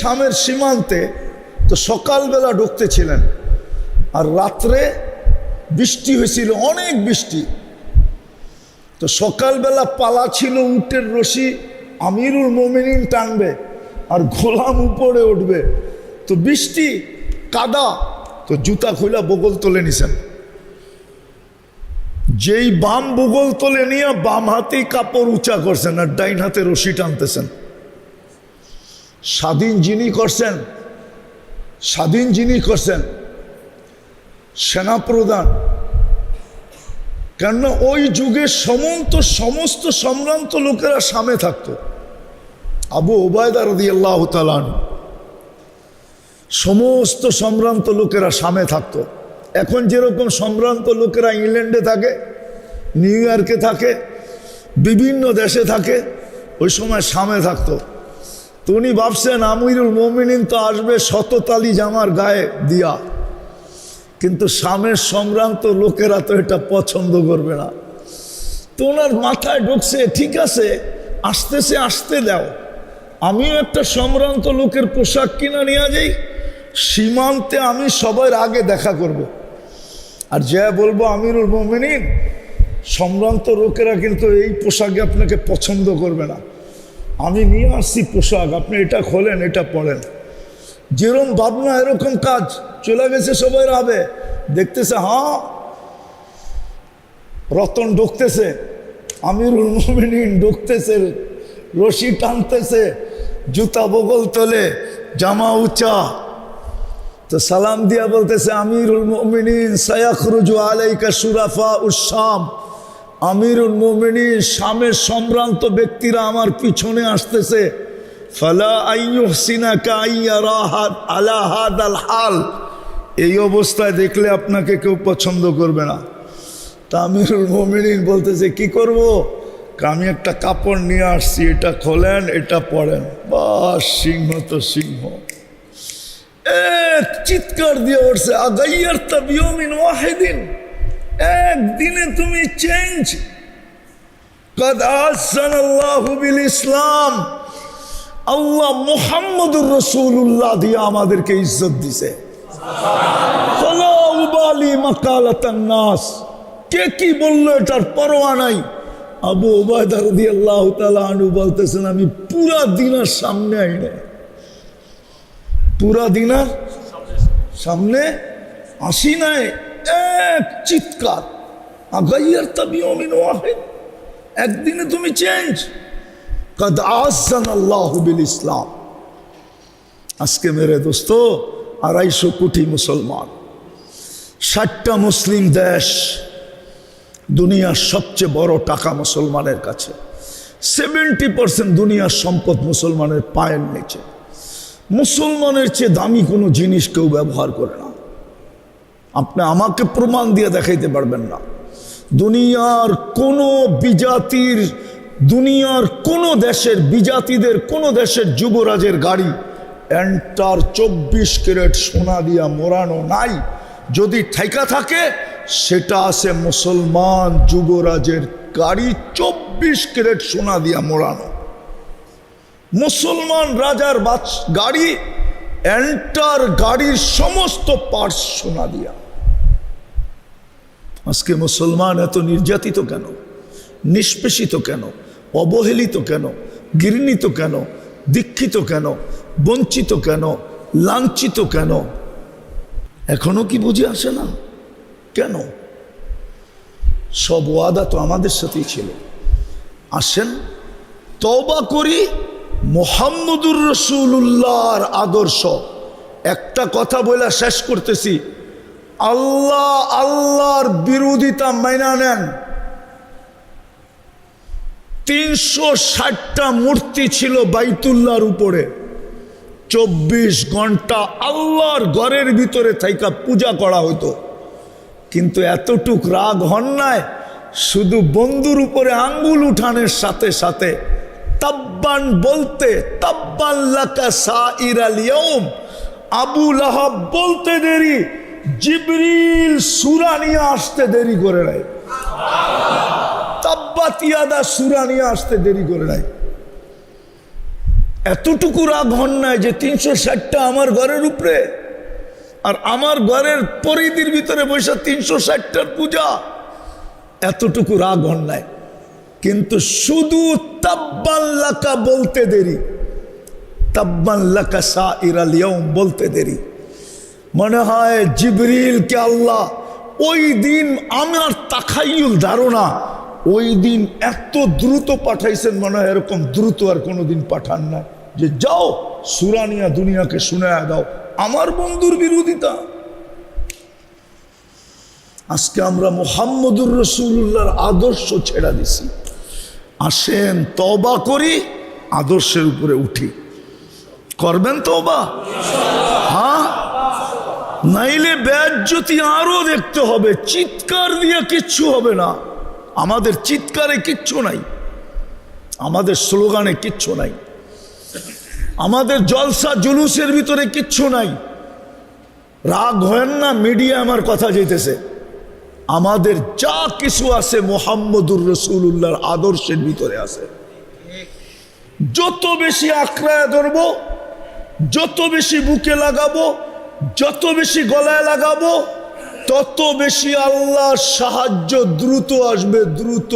শামের সীমান্তে তো সকালবেলা ঢুকতেছিলেন। আর রাত্রে বৃষ্টি হয়েছিল, অনেক বৃষ্টি। তো সকালবেলা পালা ছিল উটের রশি, আমিরুল মোমিনিন টানবে আর গোলাম উপরে উঠবে। তো বৃষ্টি, কাদা, তো জুতা খোলা বগল তুলে নিছেন। যেই বাম বগল তোলে নিয়ে বাম হাতেই কাপড় উঁচা করছেন আর ডাইন হাতে রশি টানতেছেন। স্বাধীন যিনি করছেন, স্বাধীন যিনি করছেন, সেনাপ্রধান, কেননা ওই যুগে সমন্ত, সমস্ত সম্ভ্রান্ত লোকেরা সামনে থাকতো। আবু ওবায়দা রদি আল্লাহ তালান সমস্ত সম্ভ্রান্ত লোকেরা সামনে থাকতো। এখন যেরকম সম্ভ্রান্ত লোকেরা ইংল্যান্ডে থাকে, নিউ ইয়র্কে থাকে, বিভিন্ন দেশে থাকে, ওই সময় সামনে থাকতো। তো উনি ভাবছেন আমিরুল মোমিনিন তো আসবে শততালি জামার গায়ে দিয়া। কিন্তু স্বামের সম্ভ্রান্ত লোকেরা তো এটা পছন্দ করবে না। তো ওনার মাথায় ঢুকছে, ঠিক আছে, আসতেছে, আসতে দাও। আমিও একটা সম্ভ্রান্ত লোকের পোশাক কিনা নিয়ে যাই, সীমান্তে আমি সবার আগে দেখা করব। আর যা বলব আমিরুল মোমিনিন, সম্ভ্রান্ত লোকেরা কিন্তু এই পোশাকে আপনাকে পছন্দ করবে না। আমি নিয়ে আসছি পোশাক, আপনি এটা খোলেন, এটা পড়েন যেরকম ভাবনা, এরকম কাজ। চলে গেছে সবাই রাবে। দেখতেছে হ্যাঁ রতন ঢুকতেছে, আমিরুল মোমিনিন ঢুকতেছে, রশি টানতেছে, জুতা বগল তোলে, জামা উঁচা। তো সালাম দিয়া বলতেছে, আমিরুল মোমিনিন, সায়াখরুজু আলাইকা সুরাফা উসাম আমিরুল মোমিনিন শামের সম্ভ্রান্ত ব্যক্তিরা আমার পিছনে আসতেছে। ফালা আলাহাদ এই অবস্থায় দেখলে আপনাকে কেউ পছন্দ করবে না। তা আমিরুল মোমিনিন বলতেছে, কি করব? আমি একটা কাপড় নিয়ে আসছি, এটা খোলেন, এটা পড়েন বা সিংহ তো সিংহ। এক চিৎকার দিয়ে উঠছে, আগাইয়ার তাবিয়মিন ওয়াহিদিন। একদিনে তুমি চেঞ্জ ইসলাম আল্লাহ মুহাম্মদুর রসুল্লাহ দিয়ে আমাদেরকে ইজ্জত দিছে। নাস। কে কি বলল এটার পরোয়া নাই? আবু ওবায়দা রদি আল্লাহ আনু বলতেছেন, আমি পুরা দিনার সামনে আইনে পুরা দিনার সামনে আসি নাই। এক চিৎকার। আগাইয়ার তাবি অমিন ওয়াহিদ। একদিনে তুমি চেঞ্জ কদ আহসান আল্লাহ বিল ইসলাম। আজকে মেরে দোস্ত, আড়াইশো কোটি মুসলমান। ষাটটা মুসলিম দেশ দুনিয়ার সবচেয়ে বড় টাকা মুসলমানের কাছে। সেভেন্টি পার্সেন্ট দুনিয়ার সম্পদ মুসলমানের পায়ের নিচে। মুসলমানের চেয়ে দামি কোনো জিনিস কেউ ব্যবহার করে আপনি আমাকে প্রমাণ দিয়ে দেখাইতে পারবেন না। দুনিয়ার কোনো বিজাতির, দুনিয়ার কোনো দেশের বিজাতিদের, কোনো দেশের যুবরাজের গাড়ি এন্টার চব্বিশ ক্যারেট সোনা দিয়া মোড়ানো নাই। যদি ঠেকা থাকে, সেটা আছে মুসলমান যুবরাজের গাড়ি চব্বিশ ক্যারেট সোনা দিয়া মোড়ানো। মুসলমান রাজার বাচ গাড়ি এন্টার গাড়ির সমস্ত পার্টস সোনা দিয়া। আজকে মুসলমান এত নির্যাতিত কেন? নিষ্পেষিত কেন? অবহেলিত কেন? ঘৃণিত কেন? দীক্ষিত কেন? বঞ্চিত কেন? লাঞ্ছিত কেন? এখনও কি বুঝে আসে না? কেন? সব ওয়াদা তো আমাদের সাথেই ছিল। আসেন তবা করি মোহাম্মদুর রসুল্লাহর আদর্শ। একটা কথা বলে শেষ করতেছি। আল্লাহ, আল্লাহর বিরোধিতা মাইনা নেন। তিনশো ষাটটা মূর্তি ছিল বাইতুল্লার উপরে। চব্বিশ ঘণ্টা আল্লাহর ঘরের ভিতরে থাইকা পূজা করা হতো কিন্তু এতটুক রাগ হন নাই, শুধু বন্ধুর উপরে আঙ্গুল উঠানের সাথে সাথে তাব্বান বলতে, তাব্বান লাকা সাইরাল ইয়ৌম আবু লাহাব বলতে দেরি, জিবরিল সুরা নিয়ে আসতে দেরি করে নাই। তাব্বাতিয়াদা সুরা নিয়ে আসতে দেরি করে নাই। এতটুকু রাগ হন নাই যে তিনশো ষাটটা আমার ঘরের উপরে আর আমার ঘরের পরিধির ভিতরে বসে তিনশো ষাটটার পূজা। এতটুকু রাগ হন নাই। কিন্তু শুধু তাব্বাল্লাকা বলতে দেরি। তাব্বাল্লাকা সা ইরালিয়ম বলতে দেরি। মনে হয় জিবরিলকে আল্লাহ ওই দিন আমার তাখাইল ধারণা, ওই দিন এত দ্রুত পাঠাইছেন, মনে হয় এরকম দ্রুত আর কোনোদিন পাঠান না যে যাও সুরানিয়া দুনিয়াকে শুনায়া দাও। আমার বন্ধুর বিরোধিতা। আজকে আমরা মোহাম্মদুর রসুল্লাহর আদর্শ ছেড়া দিছি। আসেন তবা করি, আদর্শের উপরে উঠি। করবেন তবা হ্যাঁ? নাইলে ব্যাজ্যতি আরও দেখতে হবে, চিৎকার দিয়ে কিচ্ছু হবে না। আমাদের চিৎকারে কিচ্ছু নাই। আমাদের স্লোগানে কিচ্ছু নাই। আমাদের জলসা জুলুসের ভিতরে কিচ্ছু নাই। রাগ হয় না, মিডিয়া আমার কথা যেতেছে। আমাদের যা কিছু আছে মোহাম্মদুর রসুল্লাহর আদর্শের ভিতরে আছে। যত বেশি আঁকড়ায় ধরব, যত বেশি বুকে লাগাবো, যত বেশি গলায় লাগাবো, তত বেশি আল্লাহর সাহায্য দ্রুত আসবে, দ্রুত।